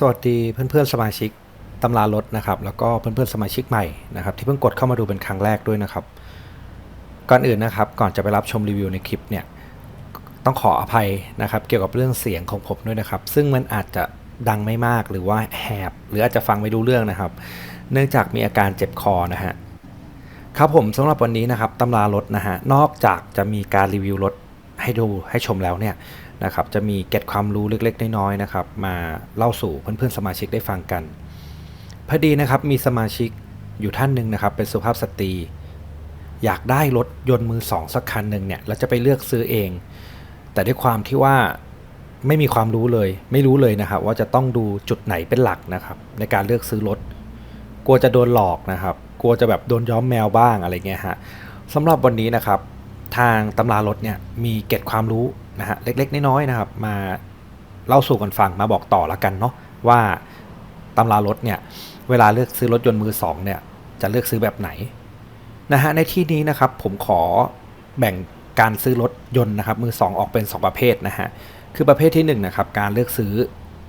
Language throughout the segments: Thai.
สวัสดีเพื่อนๆสมาชิกตำรารถนะครับ แล้วก็เพื่อนๆสมาชิกใหม่นะครับ ที่เพิ่งกดเข้ามาดูเป็นครั้งแรกด้วยนะครับ ก่อนอื่นนะครับ ก่อนจะไปรับชมรีวิวในคลิปเนี่ยต้องขออภัยนะครับ เกี่ยวกับเรื่องเสียงของผมด้วยนะครับ ซึ่งมันอาจจะดังไม่มากหรือว่าแหบ หรืออาจจะฟังไม่รู้เรื่องนะครับ เนื่องจากมีอาการเจ็บคอนะฮะครับผมสำหรับวันนี้นะครับตำรารถนะฮะนอกจากจะมีการรีวิวรถให้ดูให้ชมแล้วเนี่ย นะครับจะมีเก็ตความรู้เล็กๆน้อยๆนะครับ มาเล่าสู่เพื่อนๆสมาชิกได้ฟังกันพอดีนะครับมีสมาชิกอยู่ท่านหนึ่งนะครับ เป็นสุภาพสตรี อยากได้รถยนต์มือสองสักคันหนึ่งเนี่ยแล้วจะไปเลือกซื้อเอง แต่ด้วยความที่ว่าไม่มีความรู้เลย ไม่รู้เลยนะครับ ว่าจะต้องดูจุดไหนเป็นหลักนะครับ ในการเลือกซื้อรถกลัวจะโดนหลอกนะครับ กลัวจะแบบโดนย้อมแมวบ้างอะไรเงี้ยฮะสำหรับวันนี้นะครับ ทางตำรารถเนี่ยมีเก็ดความรู้ นะฮะเล็ก ๆ น้อยๆนะครับ มาเล่าสู่กันฟังมาบอกต่อละกันเนาะว่าตำรารถเนี่ยเวลาเลือกซื้อรถยนต์มือสองเนี่ยจะเลือกซื้อแบบไหนนะฮะในที่นี้นะครับผมขอแบ่งการซื้อรถยนต์นะครับมือสองออกเป็น 2 ประเภทนะฮะคือประเภทที่1นะครับการเลือกซื้อ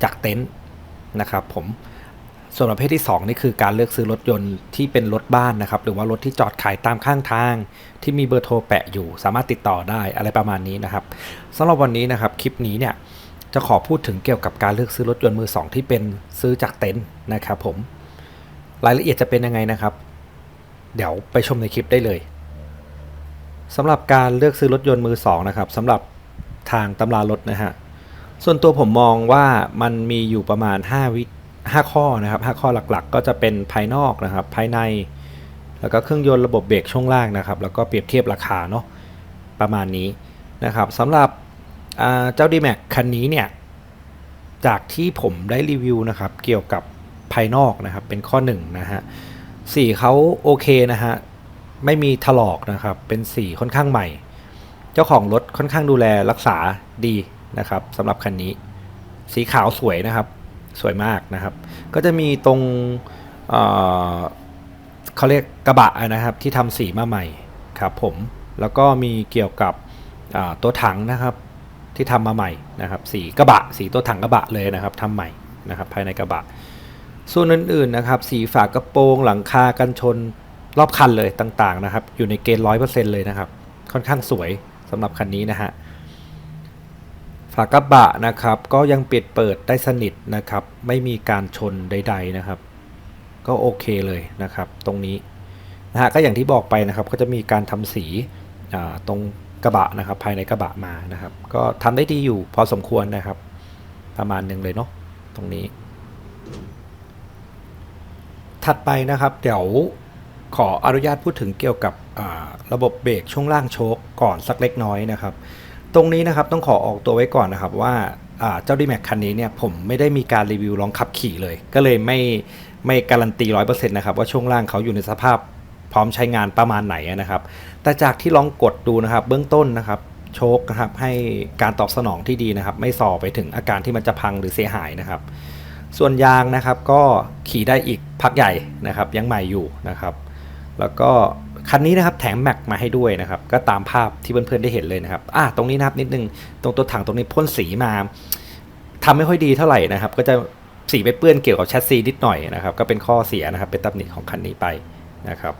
จากเต็นท์นะครับผม ส่วนประเภทที่ 2 นี่คือการเลือกซื้อรถยนต์ที่เป็นรถบ้านนะครับ หรือว่ารถที่จอดขายตามข้างทาง ที่มีเบอร์โทรแปะอยู่ สามารถติดต่อได้อะไรประมาณนี้นะครับสำหรับวันนี้นะครับคลิปนี้เนี่ยจะขอพูดถึงเกี่ยวกับการเลือกซื้อรถยนต์มือ 2 ที่เป็นซื้อจากเต็นท์นะครับผมรายละเอียดจะเป็นยังไงนะครับ เดี๋ยวไปชมในคลิปได้เลยสำหรับการเลือกซื้อรถยนต์มือ 2 นะครับสำหรับทางตำรารถนะฮะส่วนตัวผมมองว่ามันมีอยู่ประมาณ 5 วิ 5 ข้อนะครับ 5 ข้อหลักๆ ก็จะเป็นภายนอกนะครับ ภายใน แล้วก็เครื่องยนต์ระบบเบรกช่วงล่างนะครับ แล้วก็เปรียบเทียบราคาเนาะประมาณนี้นะครับสำหรับเจ้า d m a x คันนี้เนี่ย จากที่ผมได้รีวิวนะครับ เกี่ยวกับภายนอกนะครับ เป็นข้อ1นนะฮะสีเขาโอเคนะฮะ ไม่มีถลอกนะครับ เป็นสีค่อนข้างใหม่ เจ้าของรถค่อนข้างดูแลรักษาดีนะครับสำหรับคันนี้ สีขาวสวยนะครับ สวยมากนะครับ ก็จะมีตรงเเขาเรียกกระบะนะครับที่ทำสีมาใหม่ครับผมแล้วก็มีเกี่ยวกับตัวถังนะครับที่ทำมาใหม่นะครับสีกระบะสีตัวถังกระบะเลยนะครับทำใหม่นะครับภายในกระบะ ส่วนอื่นๆนะครับสีฝากระโปรงหลังคากันชนรอบคันเลยต่างๆนะครับ อยู่ในเกณฑ์ร้อยเปอร์เซ็นต์เลยนะครับ ค่อนข้างสวยสำหรับคันนี้นะฮะากระบะนะครับ ก็ยังปิดเปิดได้สนิทนะครับ ไม่มีการชนใด ๆนะครับ ก็โอเคเลยนะครับ ตรงนี้นะฮะก็อย่างที่บอกไปนะครับ ก็จะมีการทำสีตรงกระบะนะครับ ภายในกระบะมานะครับ ก็ทำได้ดีอยู่พอสมควรนะครับ ประมาณหนึ่งเลยเนาะตรงนี้ ถัดไปนะครับ เดี๋ยวขออนุญาตพูดถึงเกี่ยวกับระบบเบรกช่วงล่างโชคก่อนสักเล็กน้อยนะครับ ตรงนี้นะครับต้องขอออกตัวไว้ก่อนนะครับว่าเจ้าดีแม็กคันนี้เนี่ยผมไม่ได้มีการรีวิวลองขับขี่เลย ก็เลยไม่ไม่การันตีร้อยเปอร์เซ็นต์นะครับว่าช่วงล่างเขาอยู่ในสภาพพร้อมใช้งานประมาณไหนนะครับ แต่จากที่ลองกดดูนะครับเบื้องต้นนะครับโชคนะครับให้การตอบสนองที่ดีนะครับ ไม่ส่อไปถึงอาการที่มันจะพังหรือเสียหายนะครับ ส่วนยางนะครับก็ขี่ได้อีกพักใหญ่นะครับ ยังใหม่อยู่นะครับ แล้วก็ คันนี้นะครับแถมแม็กมาให้ด้วยนะครับก็ตามภาพที่เพื่อนๆได้เห็นเลยนะครับอะตรงนี้นะครับนิดนึงตรงตัวถังตรงนี้พ่นสีมาทำไม่ค่อยดีเท่าไหร่นะครับ ก็จะสีไปเปื้อนเกี่ยวกับแชสซีนิดหน่อยนะครับ ก็เป็นข้อเสียนะครับ เป็นตำหนิของคันนี้ไปนะครับ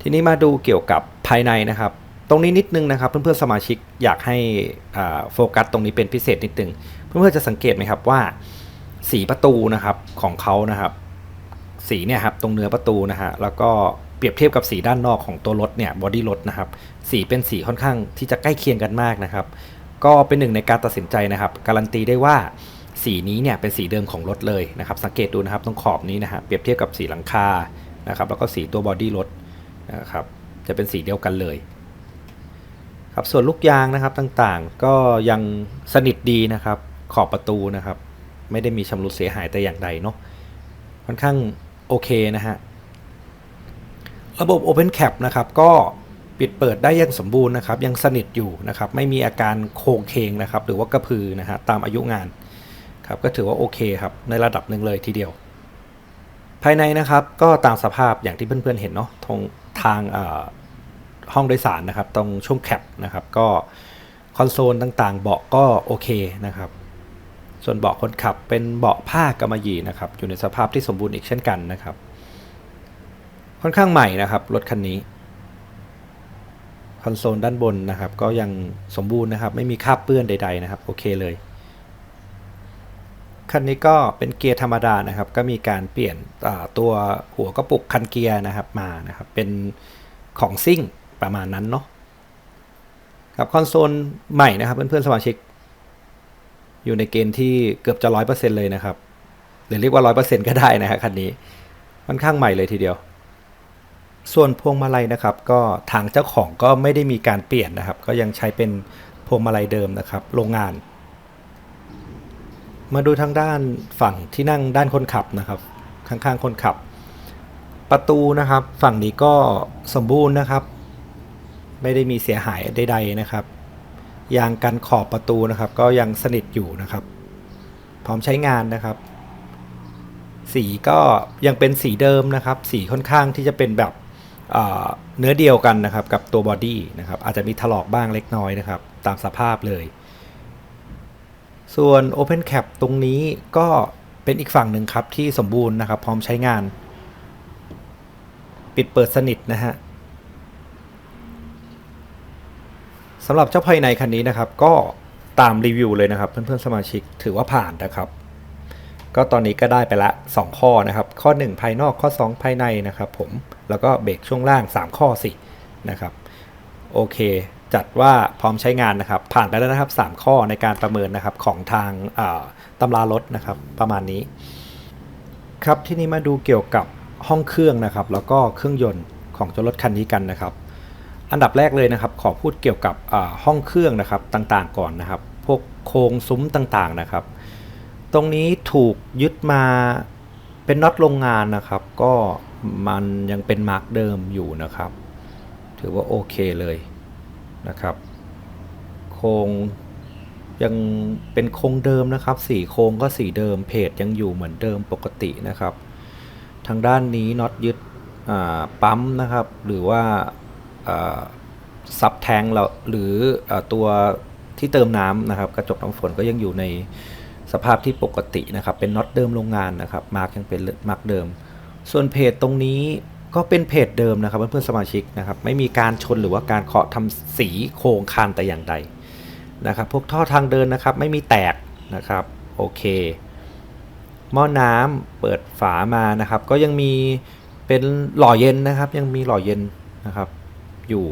ทีนี้มาดูเกี่ยวกับภายในนะครับ ตรงนี้นิดนึงนะครับ เพื่อนๆสมาชิกอยากให้โฟกัสตรงนี้เป็นพิเศษนิดนึง เพื่อนๆจะสังเกตไหมครับว่า สีประตูนะครับของเขานะครับ สีเนี่ยครับตรงเนื้อประตูนะฮะแล้วก็ รียบเทียบกับสีด้านนอกของตัวรถเนี่ยบอดี้รถนะครับสีเป็นสีค่อนข้างที่จะใกล้เคียงกันมากนะครับ ก็เป็นหนึ่งในการตัดสินใจนะครับ การันตีได้ว่าสีนี้เนี่ยเป็นสีเดิมของรถเลยนะครับ สังเกตดูนะครับตรงขอบนี้นะฮะเปรียบเทียบกับสีหลังคานะครับ แล้วก็สีตัวบอดี้รถนะครับจะเป็นสีเดียวกันเลยครับส่วนลูกยางนะครับต่างๆ ก็ยังสนิทดีนะครับ ขอบประตูนะครับ ไม่ได้มีชำรุดเสียหายแต่อย่างใดเนาะค่อนข้างโอเคนะฮะ ระบบ Open Cap นะครับก็ปิดเปิดได้ยังสมบูรณ์นะครับ ยังสนิทอยู่นะครับ ไม่มีอาการโค้งเคงนะครับ หรือว่ากระพือนะฮะตามอายุงานครับก็ถือว่าโอเคครับ ในระดับหนึ่งเลยทีเดียว ภายในนะครับก็ตามสภาพอย่างที่เพื่อนๆเห็นเนาะทางทางห้องโดยสารนะครับ ตรงช่วงแคปนะครับก็คอนโซลต่างๆ เบาะก็โอเคนะครับ ส่วนเบาะคนขับเป็นเบาะผ้ากำมะหยี่นะครับ อยู่ในสภาพที่สมบูรณ์อีกเช่นกันนะครับ ค่อนข้างใหม่นะครับรถคันนี้คอนโซลด้านบนนะครับ ก็ยังสมบูรณ์นะครับ ไม่มีคราบเปื้อนใด ๆนะครับ โอเคเลย คันนี้ก็เป็นเกียร์ธรรมดานะครับ ก็มีการเปลี่ยนตัวหัวกระปุกคันเกียร์นะครับมานะครับ เป็นของซิ่งประมาณนั้นเนาะครับคอนโซลใหม่นะครับ เพื่อนๆสมาชิก อยู่ในเกณฑ์ที่เกือบจะร้อยเปอร์เซ็นเลยนะครับหรือเรียกว่าร้อยเปอร์เซ็นก็ได้นะฮะคันนี้ค่อนข้างใหม่เลยทีเดียว ส่วนพวงมาลัยนะครับ ก็ทางเจ้าของก็ไม่ได้มีการเปลี่ยนนะครับ ก็ยังใช้เป็นพวงมาลัยเดิมนะครับ โรงงาน มาดูทางด้านฝั่งที่นั่งด้านคนขับนะครับ ข้างๆคนขับ ประตูนะครับ ฝั่งนี้ก็สมบูรณ์นะครับ ไม่ได้มีเสียหายใด ๆนะครับยางกันขอบประตูนะครับ ก็ยังสนิทอยู่นะครับ พร้อมใช้งานนะครับ สีก็ยังเป็นสีเดิมนะครับ สีค่อนข้างที่จะเป็นแบบ เนื้อเดียวกันนะครับกับตัวบอดี้นะครับอาจจะมีถลอกบ้างเล็กน้อยนะครับ ตามสภาพเลย ส่วน Open Cap ตรงนี้ก็เป็นอีกฝั่งหนึ่งครับที่สมบูรณ์นะครับ พร้อมใช้งาน ปิดเปิดสนิทนะฮะสำหรับเจ้าภายในคันนี้นะครับ ก็ตามรีวิวเลยนะครับ เพื่อนๆสมาชิกถือว่าผ่านนะครับ ก็ตอนนี้ก็ได้ไปละ 2 ข้อนะครับ ข้อ 1 ภายนอกข้อ 2 ภายในนะครับผม แล้วก็เบรกช่วงล่าง 3 ข้อสินะครับโอเค จัดว่าพร้อมใช้งานนะครับ ผ่านไปแล้วนะครับ 3 ข้อในการประเมินนะครับของทางตำรารถนะครับประมาณนี้ ครับที่นี้มาดูเกี่ยวกับห้องเครื่องนะครับ แล้วก็เครื่องยนต์ของเจ้ารถคันนี้กันนะครับ อันดับแรกเลยนะครับ ขอพูดเกี่ยวกับห้องเครื่องนะครับต่างๆ ก่อนนะครับ พวกโครงซุ้มต่างๆนะครับ ตรงนี้ถูกยึดมาเป็นน็อตโรงงานนะครับ ก็ มันยังเป็นมาร์กเดิมอยู่นะครับ ถือว่าโอเคเลยนะครับโครงยังเป็นโครงเดิมนะครับสีโครงก็สีเดิมเพจยังอยู่เหมือนเดิมปกตินะครับ ทางด้านนี้น็อตยึดปั๊มนะครับ หรือว่าซับแทงเราหรืออตัวที่เติมน้ำนะครับ กระจกน้ำฝนก็ยังอยู่ในสภาพที่ปกตินะครับ เป็นน็อตเดิมโรงงานนะครับมาร์กยังเป็นมาร์กเดิม ส่วนเพจตรงนี้ก็เป็นเพจเดิมนะครับเพื่อนๆสมาชิกนะครับ ไม่มีการชนหรือว่าการเคาะทำสีโครงคานแต่อย่างใดนะครับ พวกท่อทางเดินนะครับไม่มีแตกนะครับโอเค หม้อน้ำเปิดฝามานะครับ ก็ยังมีเป็นหล่อเย็นนะครับ ยังมีหล่อเย็นนะครับ อยู่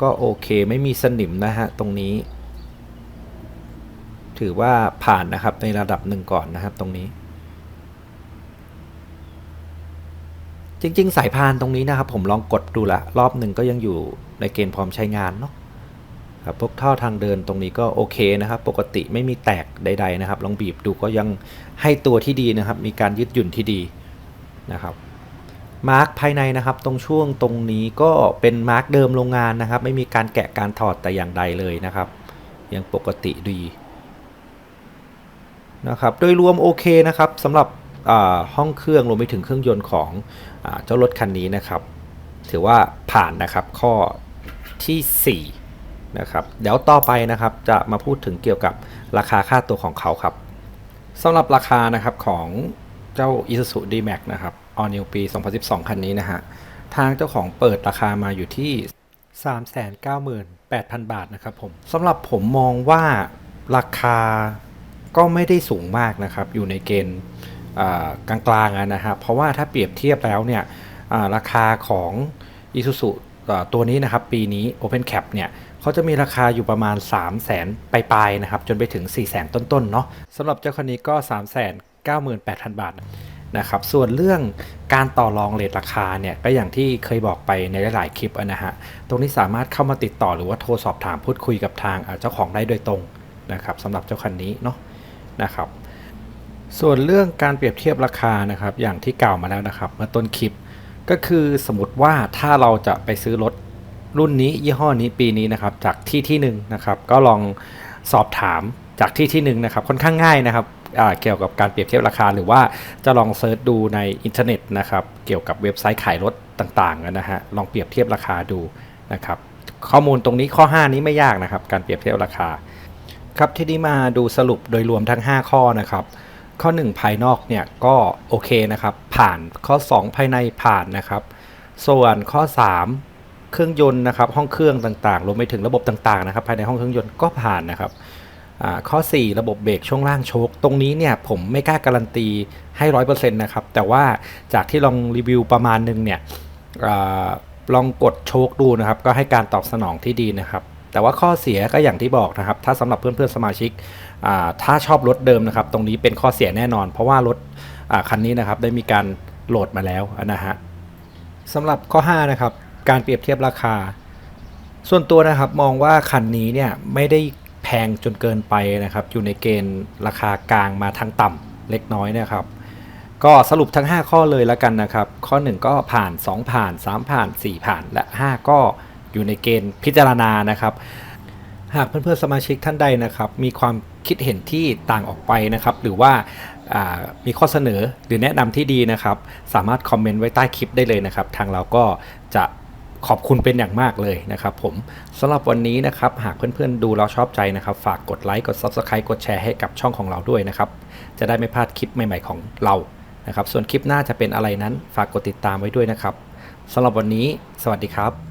ก็โอเคไม่มีสนิมนะฮะตรงนี้ ถือว่าผ่านนะครับในระดับหนึ่งก่อนนะครับตรงนี้ จริง ๆ สายพานตรงนี้นะครับ ผมลองกดดูละรอบหนึ่งก็ยังอยู่ในเกณฑ์พร้อมใช้งานเนาะครับพวกท่อทางเดินตรงนี้ก็โอเคนะครับ ปกติไม่มีแตกใด ๆ นะครับ ลองบีบดูก็ยังให้ตัวที่ดีนะครับ มีการยืดหยุ่นที่ดีนะครับมาร์กภายในนะครับ ตรงช่วงตรงนี้ก็เป็นมาร์กเดิมโรงงานนะครับ ไม่มีการแกะการถอดแต่อย่างใดเลยนะครับ ยังปกติดีนะครับ โดยรวมโอเคนะครับสำหรับ ห้องเครื่องรวมไปถึงเครื่องยนต์ของอเจ้ารถคันนี้นะครับ ถือว่าผ่านนะครับข้อที่4นะครับเดี๋ยวต่อไปนะครับจะมาพูดถึงเกี่ยวกับราคาค่าตัวของเขาครับสำหรับราคานะครับของเจ้า Isuzu D-Max นะครับ All New ปี 2012 คันนี้นะฮะทางเจ้าของเปิดราคามาอยู่ที่ 398,000 บาทนะครับผมสำหรับผมมองว่าราคาก็ไม่ได้สูงมากนะครับ อยู่ในเกณฑ์ กลางๆอะนะฮะเพราะว่าถ้าเปรียบเทียบแล้วเนี่ยราคาของ Isuzu ตัวนี้นะครับปีนี้ Open Cap เนี่ยเขาจะมีราคาอยู่ประมาณ 3 0 0 0 0 0ปลายๆนะครับจนไปถึง 4 0 0 0 0 0 ต้นๆเนาะสำหรับเจ้าคันนี้ก็ 3 9 8 0 0 0 บาทนะครับส่วนเรื่องการต่อรองเลทราคาเนี่ยก็อย่างที่เคยบอกไปในหลายๆคลิปนะฮะตรงนี้สามารถเข้ามาติดต่อหรือว่าโทรสอบถามพูดคุยกับทางเจ้าของได้โดยตรงนะครับสำหรับเจ้าคันนี้เนาะนะครับ ส่วนเรื่องการเปรียบเทียบราคานะครับ อย่างที่กล่าวมาแล้วนะครับ เมื่อต้นคลิปก็คือสมมติว่าถ้าเราจะไปซื้อรถรุ่นนี้ยี่ห้อนี้ปีนี้นะครับ จากที่ที่หนึ่งนะครับ ก็ลองสอบถามจากที่ที่หนึ่งนะครับ ค่อนข้างง่ายนะครับเกี่ยวกับการเปรียบเทียบราคา หรือว่าจะลองเซิร์ชดูในอินเทอร์เน็ตนะครับ เกี่ยวกับเว็บไซต์ขายรถต่างๆนะฮะลองเปรียบเทียบราคาดูนะครับ ข้อมูลตรงนี้ข้อ 5 นี้ไม่ยากนะครับ การเปรียบเทียบราคา ครับทีนี้มาดูสรุปโดยรวมทั้ง 5 ข้อนะครับ ข้อ 1 ภายนอกเนี่ยก็โอเคนะครับ ผ่านข้อ 2 ภายในผ่านนะครับ ส่วนข้อ 3 เครื่องยนต์นะครับ ห้องเครื่องต่างๆรวมไปถึงระบบต่างๆนะครับภายในห้องเครื่องยนต์ก็ผ่านนะครับข้อ 4 ระบบเบรกช่วงล่างโชคตรงนี้เนี่ยผมไม่กล้าการันตีให้ร้อยเปอร์เซ็นต์นะครับ แต่ว่าจากที่ลองรีวิวประมาณนึงเนี่ยอลองกดโชคดูนะครับ ก็ให้การตอบสนองที่ดีนะครับ แต่ว่าข้อเสียก็อย่างที่บอกนะครับ ถ้าสำหรับเพื่อนๆสมาชิก ถ้าชอบรถเดิมนะครับ ตรงนี้เป็นข้อเสียแน่นอน เพราะว่ารถคันนี้นะครับได้มีการโหลดมาแล้วนะฮะสำหรับข้อ5นะครับการเปรียบเทียบราคา ส่วนตัวนะครับมองว่าคันนี้เนี่ยไม่ได้แพงจนเกินไปนะครับ อยู่ในเกณฑ์ราคากลางมาทางต่ำเล็กน้อยนะครับ ก็สรุปทั้ง 5 ข้อเลยแล้วกันนะครับ ข้อ 1 ก็ผ่าน 2 ผ่าน 3 ผ่าน 4 ผ่านและ 5 ก็ อยู่ในเกณฑ์พิจารณานะครับ หากเพื่อนๆสมาชิกท่านใดนะครับ มีความคิดเห็นที่ต่างออกไปนะครับ หรือว่าามีข้อเสนอหรือแนะนำที่ดีนะครับ สามารถคอมเมนต์ไว้ใต้คลิปได้เลยนะครับ ทางเราก็จะขอบคุณเป็นอย่างมากเลยนะครับผมสำหรับวันนี้นะครับ หากเพื่อนๆดูแล้วชอบใจนะครับ ฝากกดไลค์กด Subscribe กดแชร์ให้กับช่องของเราด้วยนะครับ จะได้ไม่พลาดคลิปใหม่ๆของเรานะครับ ส่วนคลิปหน้าจะเป็นอะไรนั้น ฝากกดติดตามไว้ด้วยนะครับสำหรับวันนี้ สวัสดีครับ